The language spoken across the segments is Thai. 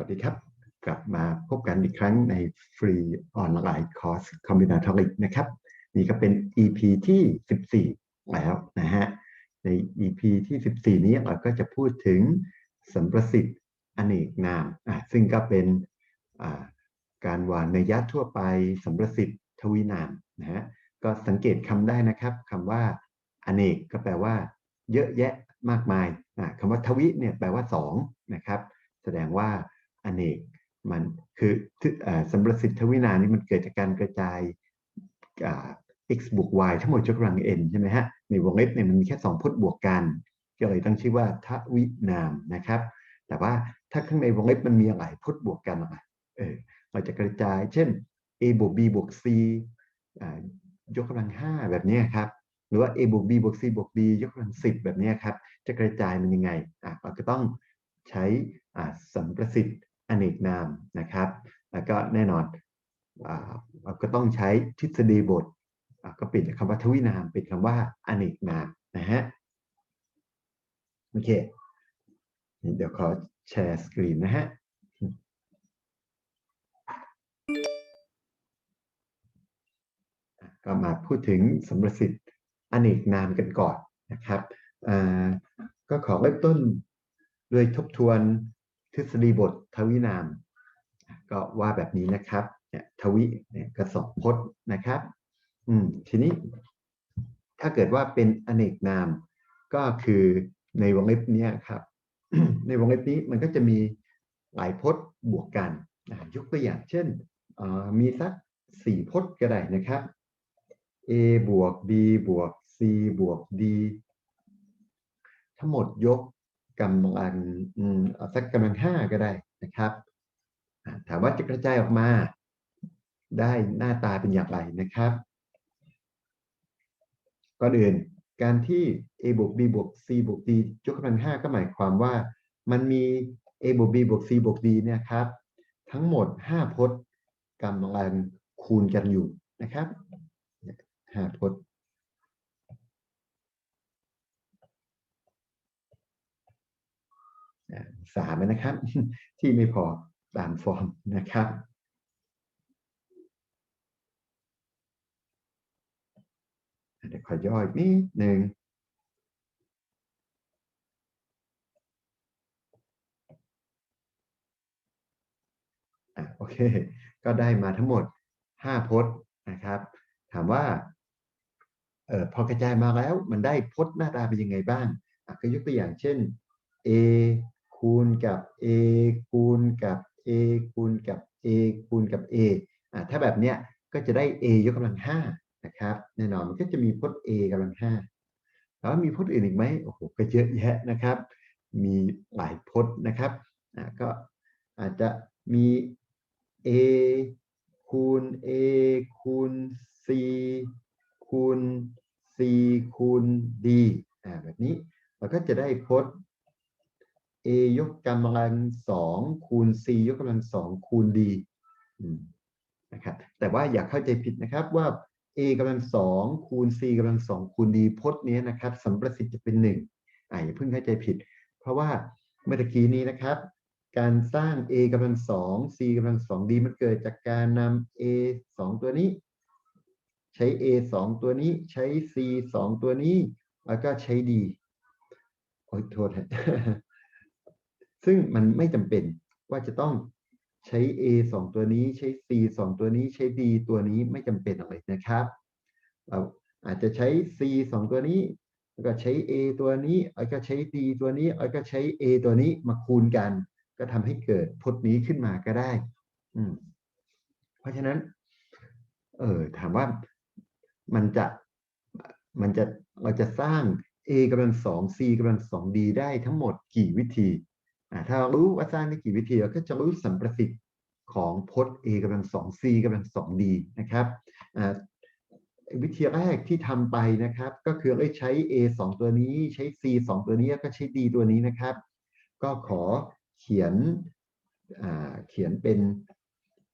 วัสดีครับ กลับมาพบกันอีกครั้งในฟรีออนไลน์คอร์สคอมบินาทอริกนะครับ นี่ก็เป็น EP ที่ 14 แล้วนะฮะ ใน EP ที่ 14 นี้เราก็จะพูดถึงสัมประสิทธิ์อเนกนามอะซึ่งก็เป็นอ่าการวางในยะทั่วไปสัมประสิทธิ์ทวีนามนะฮะก็สังเกตคำได้นะครับคำว่าอเนกก็แปลว่า เยอะแยะมากมายอะคำว่าทวิเนี่ยแปลว่า 2 นะครับ แสดงว่า อเนกมันคือสัมประสิทธิวินามนี่มันเกิดจากการกระจาย x บวก y ทั้งหมดยกกำลัง n ใช่ไหมฮะ ในวงเล็บเนี่ยมันมีแค่ 2พจน์บวกกัน ก็เลยตั้งชื่อว่าทวินามนะครับ แต่ว่าถ้าข้างในวงเล็บมันมีอะไรพจน์บวกกันอะเออเราจะกระจาย เช่น a บวก b บวก c ยกกำลัง 5 แบบนี้ครับ หรือว่า a บวก b บวก c บวก d ยกกำลัง 10 แบบนี้ครับ จะกระจายมันยังไงอะเราก็ต้องใช้สัมประสิทธิ์ อเนกนามนะครับ แล้วก็แน่นอนเราก็ต้องใช้ทฤษฎีบทก็เปลี่ยนจากคำว่าทวินามเป็นคำว่าอเนกนามนะฮะโอเค เดี๋ยวขอแชร์สกรีนนะฮะก็มาพูดถึงสมรสิทธิ์อเนกนามกันก่อนนะครับก็ขอเริ่มต้นด้วยทบทวน ฤษฎีบททวินาม ก็ว่าแบบนี้นะครับเนี่ยทวิเนี่ยกระสอบพจน์นะครับ อืมทีนี้ถ้าเกิดว่าเป็นอเนกนาม ก็คือในวงเล็บนี้ครับ ในวงเล็บนี้มันก็จะมีหลายพจน์บวกกันยกตัวอย่างเช่นมีสักสี่พจน์ก็ได้นะครับ a บวก b บวก c บวก d ทั้งหมดยก กำลังสักกำลังห้าก็ได้นะครับ ถามว่าจะกระจายออกมา ได้หน้าตาเป็นอย่างไรนะครับก่อนอื่นการที่ a บวก b บวก c บวก d ยกกำลังห้าก็หมายความว่ามันมี a บวก b บวก c บวก d เนี่ยครับ ทั้งหมด 5 พจน์กำลังคูณกันอยู่นะครับ 5 พจน์ สามนะครับ ที่ไม่พอตามฟอร์มนะครับเดี๋ยวขอย่อยนิดหนึ่งอะโอเค ก็ได้มาทั้งหมด 5พจน์นะครับ ถามว่าเออพอกระจายมาแล้วมันได้พจน์หน้าตาเป็นยังไงบ้างก็ยกตัวอย่างเช่น a คูณกับ a คูณกับ a คูณกับ a คูณกับ a อะถ้าแบบเนี้ยก็จะได้ a ยกกำลัง5นะครับแน่นอนมันก็จะมีพจน์ a กำลังห้าแล้วมีพจน์อื่นอีกไหมโอ้โหก็เยอะแยะนะครับ มีหลายพจน์นะครับอ่าก็อาจจะมี a คูณ a คูณ c คูณ c คูณ d อ่าแบบนี้เราก็จะได้พจน์ a ยกกำลังสองคูณ c ยกกำลังสองคูณ d นะครับแต่ว่าอย่าเข้าใจผิดนะครับว่า a กำลังสองคูณ c กำลังสองคูณ d พจน์นี้นะครับสัมประสิทธิ์จะเป็นหนึ่งอ่าอย่าเพิ่งเข้าใจผิด เพราะว่าเมื่อกี้นี้นะครับ การสร้าง a กำลังสอง c กำลังสอง d มันเกิดจากการนำ a สองตัวนี้ ใช้ a สองตัวนี้ใช้ c สองตัวนี้ แล้วก็ใช้ d โอ้ยโทษฮะ ซึ่งมันไม่จำเป็นว่าจะต้องใช้ A 2 ตัวนี้ใช้ C 2 ตัวนี้ใช้ D ตัวนี้ไม่จำเป็นอะไรนะครับ เราอาจจะใช้ C 2 ตัวนี้ แล้วก็ใช้ A ตัวนี้แล้วก็ใช้ D ตัวนี้แล้วก็ใช้ A ตัวนี้มาคูณกัน ก็ทำให้เกิดพจน์นี้ขึ้นมาก็ได้อืมเพราะฉะนั้น เออถามว่ามันจะมันจะเราจะสร้าง a กำลังสอง c กำลังสอง d ได้ทั้งหมดกี่วิธี ถ้าเรารู้ว่าสร้างได้กี่วิธีเราก็จะรู้สัมประสิทธิ์ของพจน์ a กำลังสอง c กำลังสอง d นะครับวิธีแรกที่ทำไปนะครับ ก็คือใช้ a 2 ตัวนี้ใช้ c 2 ตัวนี้ก็ใช้ d ตัวนี้นะครับ ก็ขอเขียนเขียนเป็น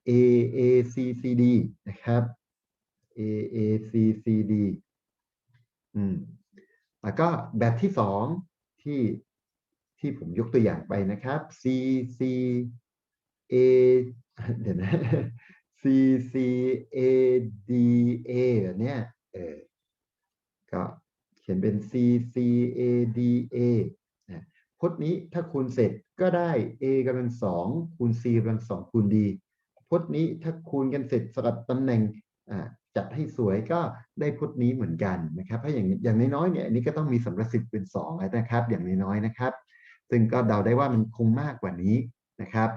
a a c c d นะครับ a a c c d อืมแล้วก็แบบที่สองที่ ที่ผมยกตัวอย่างไปนะครับ C C a เดี๋ยวนะ c c a d a เนี่ยเออก็เขียนเป็น c c a d a นะพจน์นี้ถ้าคูณเสร็จก็ได้ a กำลังสองคูณ c กำลังสองคูณ d พจน์นี้ถ้าคูณกันเสร็จสลับตำแหน่งอ่าจัดให้สวยก็ได้พจน์นี้เหมือนกันนะครับถ้าอย่างอย่างน้อยๆเนี่ยอันนี้ก็ต้องมีสมรสิทธิ์เป็น2แล้วนะครับ อย่างน้อยๆนะครับ ซึ่งก็เดาได้ว่ามันคงมากกว่านี้นะครับ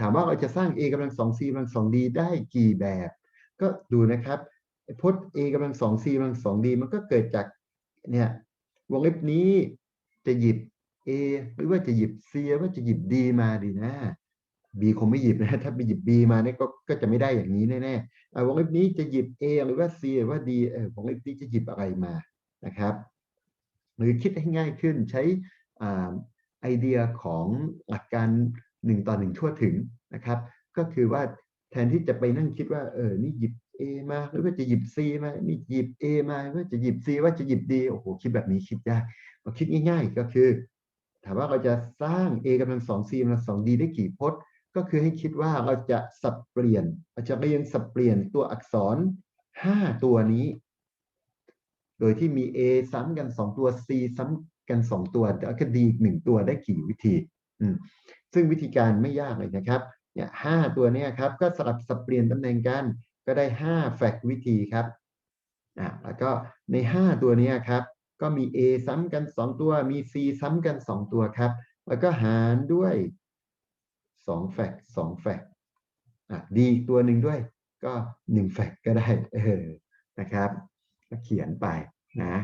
ถามว่าเราจะสร้าง a กำลังสอง c กำลังสอง d ได้กี่แบบ ก็ดูนะครับพจน์ a กำลังสอง c กำลังสอง d มันก็เกิดจากเนี่ยวงเล็บนี้จะหยิบ a หรือว่าจะหยิบ c หรือว่าจะหยิบ d มาดีนะ b คงไม่หยิบนะถ้าไปหยิบ b มาเนี่ยก็ก็จะไม่ได้อย่างนี้แน่ๆวงเล็บนี้จะหยิบ a หรือว่า c หรือว่า d วงเล็บนี้จะหยิบอะไรมานะครับ หรือคิดให้ง่ายขึ้นใช้ ไอเดียของหลักการหนึ่งต่อหนึ่งทั่วถึงนะครับ ก็คือว่าแทนที่จะไปนั่งคิดว่าเออนี่หยิบ A มาหรือว่าจะหยิบ C มานี่หยิบ A มาหรือว่าจะหยิบ C ว่าจะหยิบ D โอ้โหคิดแบบนี้คิดยากเราคิดง่าย ๆ ก็คือ ถามว่าเราจะสร้าง A กำลังสอง C กำลังสอง D ได้กี่พจน์ ก็คือให้คิดว่าเราจะสับเปลี่ยนเราจะเรียงสับเปลี่ยนตัวอักษร 5 ตัวนี้ โดยที่มี A ซ้ำกัน 2 ตัว C ซ้ำ กัน 2 ตัวแล้วก็ D อีกหนึ่งตัวได้กี่วิธีอืมซึ่งวิธีการไม่ยากเลยนะครับเนี่ยห้าตัวเนี้ครับก็สลับสับเปลี่ยนตำแหน่งกันก็ได้5แฟกต์วิธีครับอ่าแล้วก็ใน 5 ตัวเนี้ครับก็มี A ซ้ำกัน 2 ตัวมี C ซ้ำกัน 2 ตัวครับ แล้วก็หารด้วย2แฟกต์2แฟกต์อะ D อีตัวหนึ่งด้วยก็1แฟกต์ก็ได้เออนะครับก็เขียนไปนะ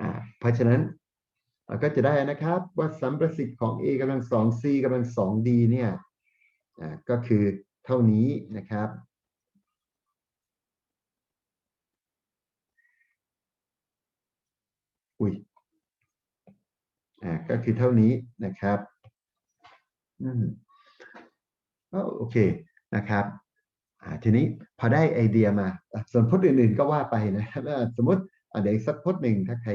อ่าเพราะฉะนั้น เราก็จะได้นะครับว่าสัมประสิทธิ์ของ A กำลังสอง C กำลังสอง D เนี่ยก็คือเท่านี้นะครับอุ้ยอ่าก็คือเท่านี้นะครับอืมก็โอเคนะครับอ่าทีนี้พอได้ไอเดียมาส่วนพจน์อื่นๆก็ว่าไปนะครับสมมติเดี๋ยวอีกสักพจน์หนึ่งถ้าใคร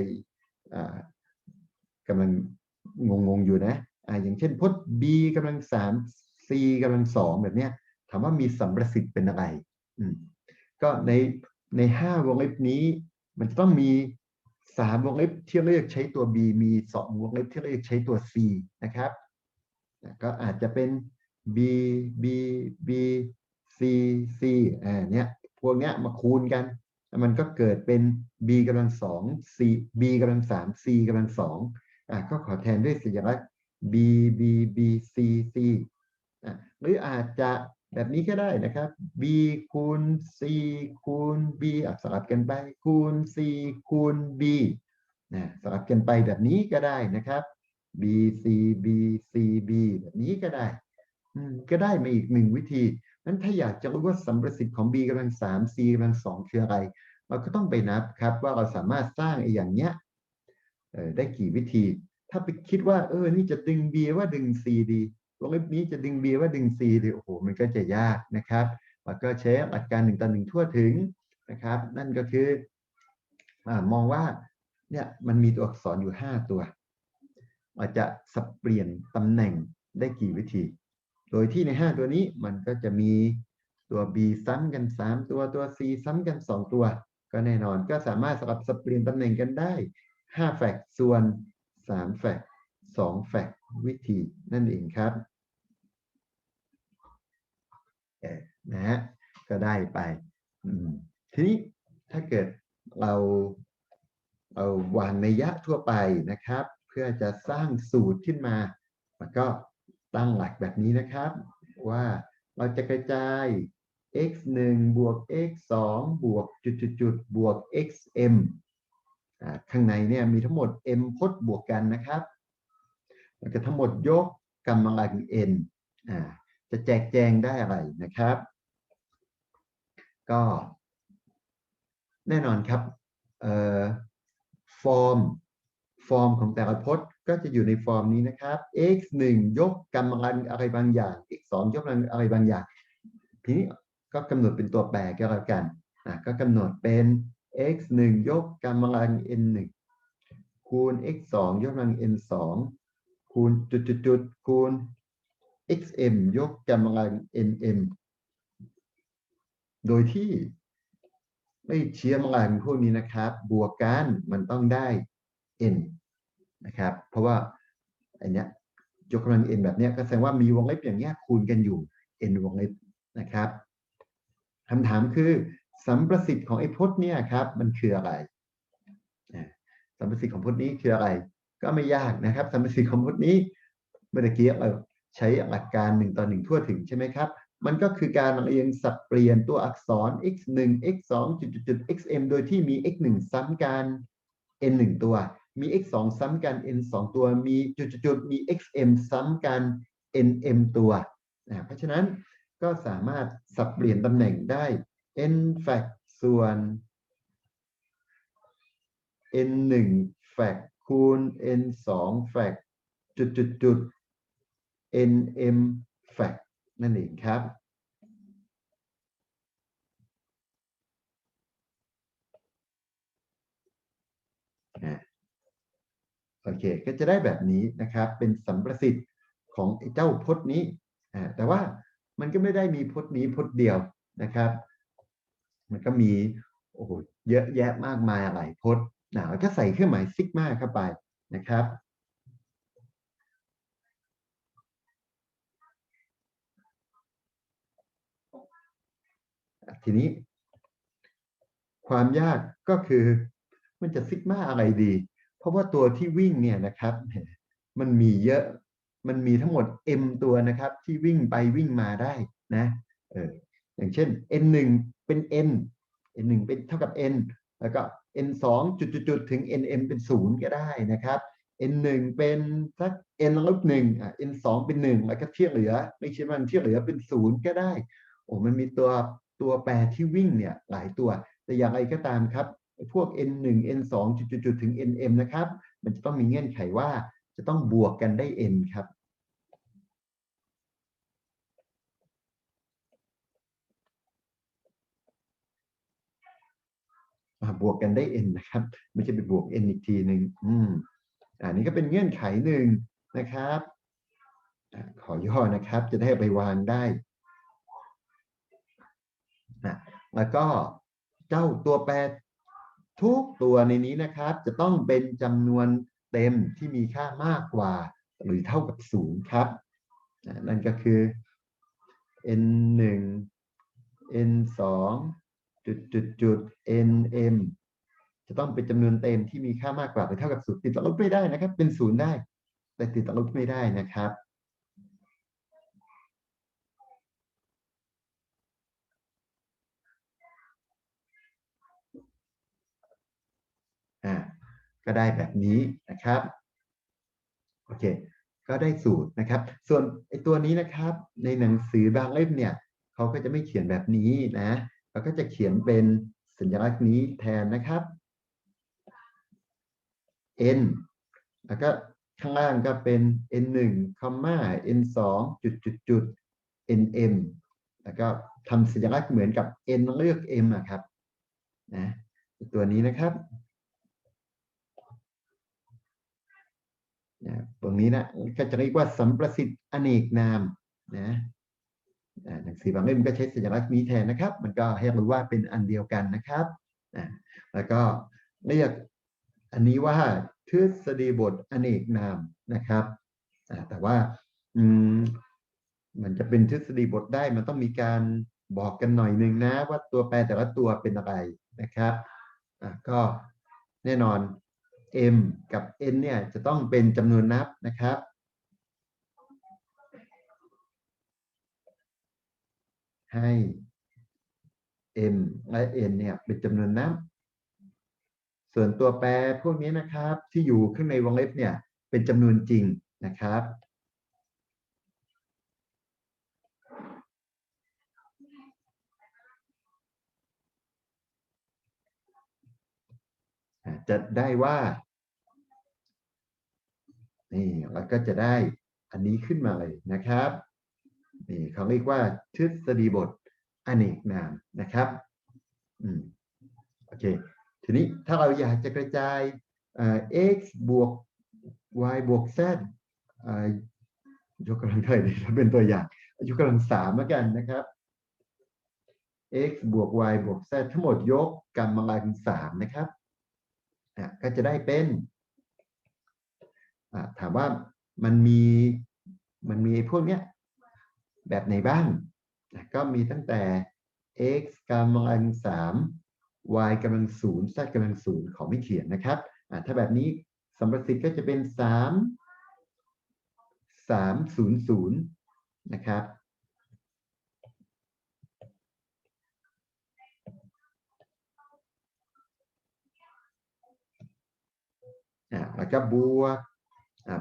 อ่ากำลังงงๆอยู่นะอ่าอย่างเช่นพจน์ b กำลังสาม c กำลังสองแบบเนี้ยถามว่ามีสัมประสิทธิ์เป็นอะไรอืมก็ในในห้าวงเล็บนี้ มันจะต้องมีสามวงเล็บที่เรียกใช้ตัว b มีสองวงเล็บที่เรียกใช้ตัว c นะครับก็อาจจะเป็น b b b c c อ่าเนี้ยพวกเนี้ยมาคูณกัน มันก็เกิดเป็น b กำลังสอง c b กำลังสาม c กำลังสอง อะก็ขอแทนด้วยสัญลักษณ์ b b b c c อะหรืออาจจะแบบนี้ก็ได้นะครับ b คูณ c คูณ b อะสลับกันไป คูณ c คูณ b นะสลับกันไปแบบนี้ก็ได้นะครับ b c b c b แบบนี้ก็ได้ ก็ได้มาอีกหนึ่งวิธีนั้นถ้าอยากจะรู้ว่าสัมประสิทธิ์ของ b กำลังสาม c กำลังสองคืออะไร เราก็ต้องไปนับครับว่าเราสามารถสร้างไอ้อย่างเนี้ย ได้กี่วิธี ถ้าไปคิดว่าเออ นี่จะดึง b ว่าดึง c ดีวงเล็บนี้จะดึง b ว่าดึง c ดีโอ้โหมันก็จะยากนะครับแล้วก็ใช้หลักการหนึ่งต่อหนึ่งทั่วถึงนะครับ นั่นก็คืออมองว่าเนี่ยมันมีตัวอักษรอยู่ 5 ตัวเราจะสับเปลี่ยนตำแหน่งได้กี่วิธี โดยที่ใน 5 ตัวนี้มันก็จะมีตัว b ซ้ำกัน 3 ตัวตัว c ซ้ำกัน 2 ตัว ก็แน่นอนก็สามารถสลับสับเปลี่ยนตำแหน่งกันได้ 5 แฟกต์ส่วน 3 แฟกต์2แฟกต์วิธีนั่นเองครับนะฮะก็ได้ไปทีนี้ถ้าเกิดเราเราวางในยะทั่วไปนะครับ เพื่อจะสร้างสูตรขึ้นมาแล้วก็ตั้งหลักแบบนี้นะครับ ว่าเราจะกระจาย x 1บวก x 2บวกจุดจุดจุดบวก xm อ่า ข้างในเนี่ยมีทั้งหมด m พจน์บวกกันนะครับแล้วก็ทั้งหมดยกกำลัง n อ่าจะแจกแจงได้อะไรนะครับ ก็แน่นอนครับฟอร์มฟอร์มของแต่ละพจน์ก็จะอยู่ในฟอร์มนี้นะครับ x 1ยกกำลังอะไรบางอย่าง x 2ยกกำลังอะไรบางอย่าง ทีนี้ก็กำหนดเป็นตัวแปรก็แล้วกันก็กำหนดเป็น x 1 ยกกำลัง n 1คูณ x 2 ยกกำลัง n 2คูณจุดจุดจุดคูณ xm ยกกำลัง nm โดยที่ไม่เชียร์กำลังพวกนี้นะครับ บวกกันมันต้องได้ n นะครับ เพราะว่าอันเนี้ยยกกำลัง n แบบเนี้ยก็แสดงว่ามีวงเล็บอย่างเงี้ยคูณกันอยู่ n วงเล็บนะครับคำถามคือ สัมประสิทธิ์ของไอ้พจน์เนี่ยครับ มันคืออะไรสัมประสิทธิ์ของพจน์นี้คืออะไร ก็ไม่ยากนะครับ สัมประสิทธิ์ของพจน์นี้เมื่อกี้เราใช้หลักการหนึ่งต่อหนึ่งทั่วถึงใช่ไหมครับ มันก็คือการเรียงสับเปลี่ยนตัวอักษร x 1 x 2จุดจุด xm โดยที่มี x 1ซ้ำกัน n 1ตัว มี x 2ซ้ำกัน n 2ตัว มีจุดจุดมี xm ซ้ำกัน nm ตัวนะเพราะฉะนั้นก็สามารถสับเปลี่ยนตำแหน่งได้ n fact ส่วน n 1 fact คูณ n 2 fact จุดจุดจุด nm fact นั่นเองครับ โอเค ก็จะได้แบบนี้นะครับ เป็นสัมประสิทธิ์ของไอ้เจ้าพจน์นี้ แต่ว่ามันก็ไม่ได้มีพจน์นี้พจน์เดียวนะครับ มันก็มีโอ้โหเยอะแยะมากมายหลายพจน์นะแล้วก็ใส่เครื่องหมายซิกมาเข้าไปนะครับทีนี้ ความยากก็คือมันจะซิกมาอะไรดี เพราะว่าตัวที่วิ่งเนี่ยนะครับ มันมีเยอะมันมีทั้งหมด m ตัวนะครับ ที่วิ่งไปวิ่งมาได้นะเออ อย่างเช่น n 1เป็น n n 1เป็นเท่ากับ n แล้วก็ n 2จุดจุดๆถึง nm เป็นศูนย์ก็ได้นะครับ n 1เป็นสัก n ลบหนึ่งอะ n 2เป็นหนึ่งแล้วก็เที่ยเหลือ ไม่ใช่มันเที่ยเหลือเป็นศูนย์ก็ได้โอ้มันมีตัวตัวแปรที่วิ่งเนี่ยหลายตัว แต่อย่างไรก็ตามครับพวก n 1 n 2จุดๆๆถึง nm นะครับ มันจะต้องมีเงื่อนไขว่าจะต้องบวกกันได้ n ครับ บวกกันได้ n นะครับ ไม่ใช่ไปบวก n อีกทีหนึ่งอืมอันนี้ก็เป็นเงื่อนไขหนึ่งนะครับ ขอย่อนะครับ จะได้ไปวางได้นะแล้วก็เจ้าตัวแปรทุกตัวในนี้นะครับ จะต้องเป็นจำนวนเต็มที่มีค่ามากกว่า หรือเท่ากับศูนย์ครับ นั่นก็คือ n 1 n 2 จุดจุดจุด nm จะต้องเป็นจำนวนเต็มที่มีค่ามากกว่าหรือเท่ากับศูนย์ติดลบไม่ได้นะครับ เป็นศูนย์ได้ แต่ติดลบไม่ได้นะครับอ่าก็ได้แบบนี้นะครับโอเค ก็ได้สูตรนะครับ ส่วนไอตัวนี้นะครับ ในหนังสือบางเล่มเนี่ยเขาก็จะไม่เขียนแบบนี้นะ เขาก็จะเขียนเป็นสัญลักษณ์นี้แทนนะครับ n แล้วก็ข้างล่างก็เป็น n 1คอมมา n 2จุดจุดจุด nm แล้วก็ทำสัญลักษณ์เหมือนกับ n เลือก m อะครับนะตัวนี้นะครับนะตรงนี้นะก็จะเรียกว่าสัมประสิทธิ์อเนกนามนะ หนังสือบางเล่มก็ใช้สัญลักษณ์นี้แทนนะครับ มันก็ให้รู้ว่าเป็นอันเดียวกันนะครับแล้วก็เรียกอันนี้ว่าทฤษฎีบทอเนกนามนะครับอ่าแต่ว่าอืมมันจะเป็นทฤษฎีบทได้มันต้องมีการบอกกันหน่อยหนึ่งนะ ว่าตัวแปรแต่ละตัวเป็นอะไรนะครับอ่าก็แน่นอน m กับ n เนี่ยจะต้องเป็นจำนวนนับนะครับ ให้ m และ n เนี่ยเป็นจำนวนนับ ส่วนตัวแปรพวกนี้นะครับ ที่อยู่ข้างในวงเล็บเนี่ยเป็นจำนวนจริงนะครับจะได้ว่า นี่เราก็จะได้อันนี้ขึ้นมาเลยนะครับ นี่เขาเรียกว่าทฤษฎีบทอเนกนามนะครับอืมโอเคทีนี้ถ้าเราอยากจะกระจายเอ่อ x บวก y บวก z เอ่อยกกำลังเท่าไหร่เป็นตัวอย่างยกกำลังสามแล้วกันนะครับ x บวก y บวก z ทั้งหมดยกกำลังสามนะครับอะก็จะได้เป็นอะถามว่ามันมีมันมีพวกเนี้ย แบบไหนบ้างอะก็มีตั้งแต่ x กำลังสาม y กำลังศูนย์ z กำลังศูนย์ขอไม่เขียนนะครับถ้าแบบนี้สัมประสิทธิ์ก็จะเป็นสามสามศูนย์ศูนย์นะครับแล้วก็บวก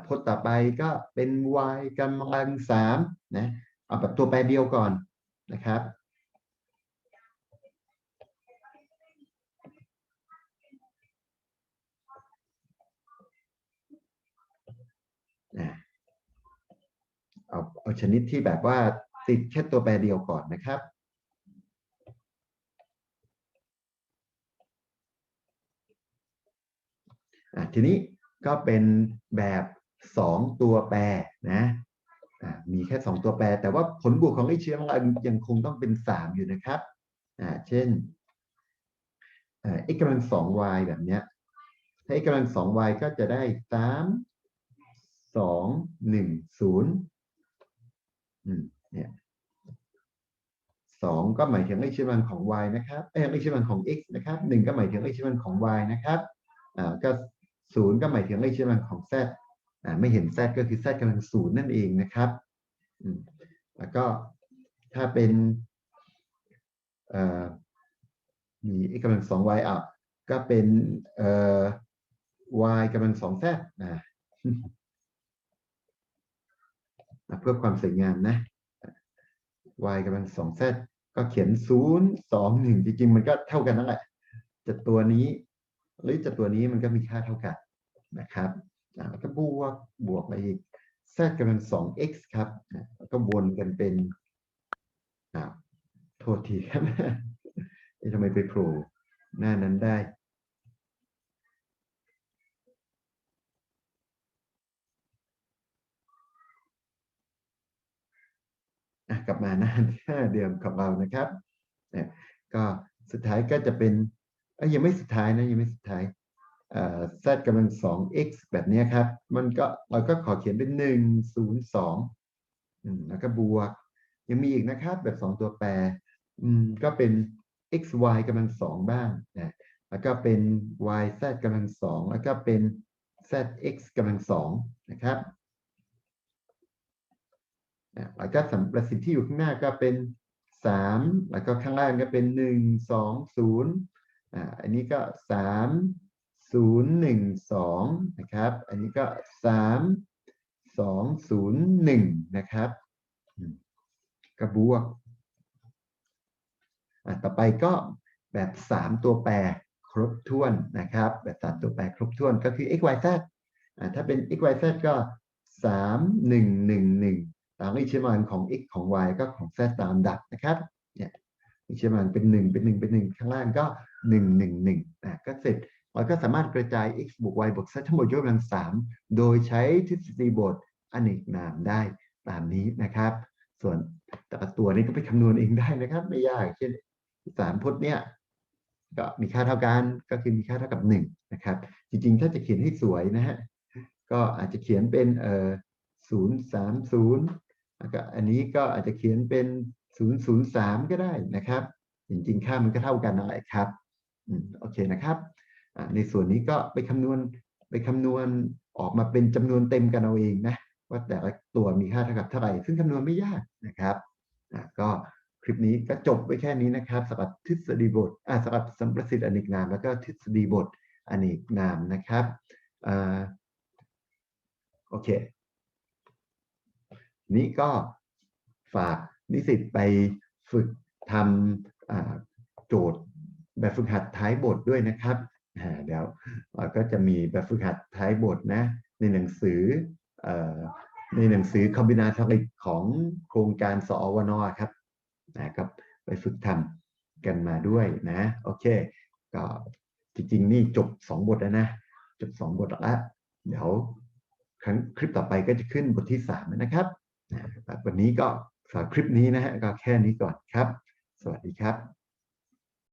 พจน์ต่อไปก็เป็น y กำลังสามนะ เอาแบบตัวแปรเดียวก่อนนะครับ เอาเอาชนิดที่แบบว่าติดแค่ตัวแปรเดียวก่อนนะครับทีนี้ก็เป็นแบบสองตัวแปรนะ มีแค่สองตัวแปร แต่ว่าผลบวกของไอ้เชื้อของเรายังคงต้องเป็นสามอยู่นะครับเช่น x กำลังสอง y แบบเนี้ย ถ้า x กำลังสอง y ก็จะได้สามสองหนึ่งศูนย์เนี่ยสองก็หมายถึงไอเชื้อมันของ y นะครับเอ้ยไอเชื้อมันของ x นะครับหนึ่งก็หมายถึงไอเชื้อมันของ y นะครับอ่าก็ศูนย์ก็หมายถึงไอเชื้อมันของ z ไม่เห็น z ก็คือ z กำลังศูนย์นั่นเองนะครับแล้วก็ถ้าเป็นมี x กำลังสอง y อะก็เป็น y กำลังสอง z นะอะเพื่อความสวยงามนะ y กำลังสอง z ก็เขียนศูนย์สองหนึ่งจริงๆ มันก็เท่ากันนั่นแหละจะตัวนี้ หรือจะตัวนี้มันก็มีค่าเท่ากันนะครับ ก็บวกบวกไปอีก z กำลังสอง x ครับก็วนกันเป็นอ่าโทษทีครับทำไมไปโผล่หน้านั้นได้กลับมาหน้าหน้าเดิมของเรานะครับก็สุดท้ายก็จะเป็นยังไม่สุดท้ายนะยังไม่สุดท้าย z กำลังสอง x แบบนี้ครับ มันก็เราก็ขอเขียนเป็นหนึ่งศูนย์สองแล้วก็บวก ยังมีอีกนะครับ แบบสองตัวแปรก็เป็น x y กำลังสองบ้างนะแล้วก็เป็น y z กำลังสองแล้วก็เป็น z x กำลังสองนะครับแล้วก็สัมประสิทธิ์ที่อยู่ข้างหน้าก็เป็นสามแล้วก็ข้างล่างก็เป็นหนึ่งสองศูนย์อ่าอันนี้ก็สาม ศูนย์หนึ่งสองนะครับ อันนี้ก็สามสองศูนย์หนึ่งนะครับอืมก็บวกต่อไปก็แบบสามตัวแปรครบถ้วนนะครับ แบบสามตัวแปรครบถ้วนก็คือ x y z อะถ้าเป็น x y z ก็สามหนึ่งหนึ่งหนึ่งตามอิทธิมันของ x ของ y ก็ของ z ตามดับนะครับเนี่ยอิทธิมันเป็น 1 เป็น 1 เป็น 1 ข้างล่างก็ 1 1 1อะก็เสร็จ เราก็สามารถกระจาย x บวก y บวก z ทั้งหมดยกกำลัง3โดยใช้ทฤษฎีบทอเนกนามได้ตามนี้นะครับ ส่วนแต่ละตัวนี้ก็ไปคำนวณเองได้นะครับ ไม่ยาก เช่นสามพจน์เนี่ยก็มีค่าเท่ากันก็คือมีค่าเท่ากับ1นะครับ จริงๆ ถ้าจะเขียนให้สวยนะฮะก็อาจจะเขียนเป็นเอ่อ030แล้วก็อันนี้ก็อาจจะเขียนเป็น003ก็ได้นะครับ จริงๆ ค่ามันก็เท่ากันนั่นแหละครับอืมโอเคนะครับ ในส่วนนี้ก็ไปคำนวณไปคำนวณออกมาเป็นจำนวนเต็มกันเอาเองนะว่าแต่ละตัวมีค่าเท่ากับเท่าไหร่ซึ่งคำนวณไม่ยากนะครับก็คลิปนี้ก็จบไปแค่นี้นะครับสำหรับทฤษฎีบทสำหรับสัมประสิทธิ์อเนกนาม แล้วก็ทฤษฎีบทอเนกนามนะครับอโอเค นี้ก็ฝากนิสิตไปฝึกทำโจทย์แบบฝึกหัดท้ายบทด้วยนะครับ เดี๋ยวเราก็จะมีแบบฝึกหัดท้ายบทนะ ในหนังสืออในหนังสือคอมบินาทริกของโครงการสอวนอครับนะครับไปฝึกทำกันมาด้วยนะ โอเค ก็จริงๆ นี่จบ 2 บทแล้วนะ จบ 2 บทแล้วเดี๋ยวครั้งคลิปต่อไปก็จะขึ้นบทที่ 3 นะครับนะครับวันนี้ก็สำหรับคลิปนี้นะฮะก็แค่นี้ก่อนครับ สวัสดีครับ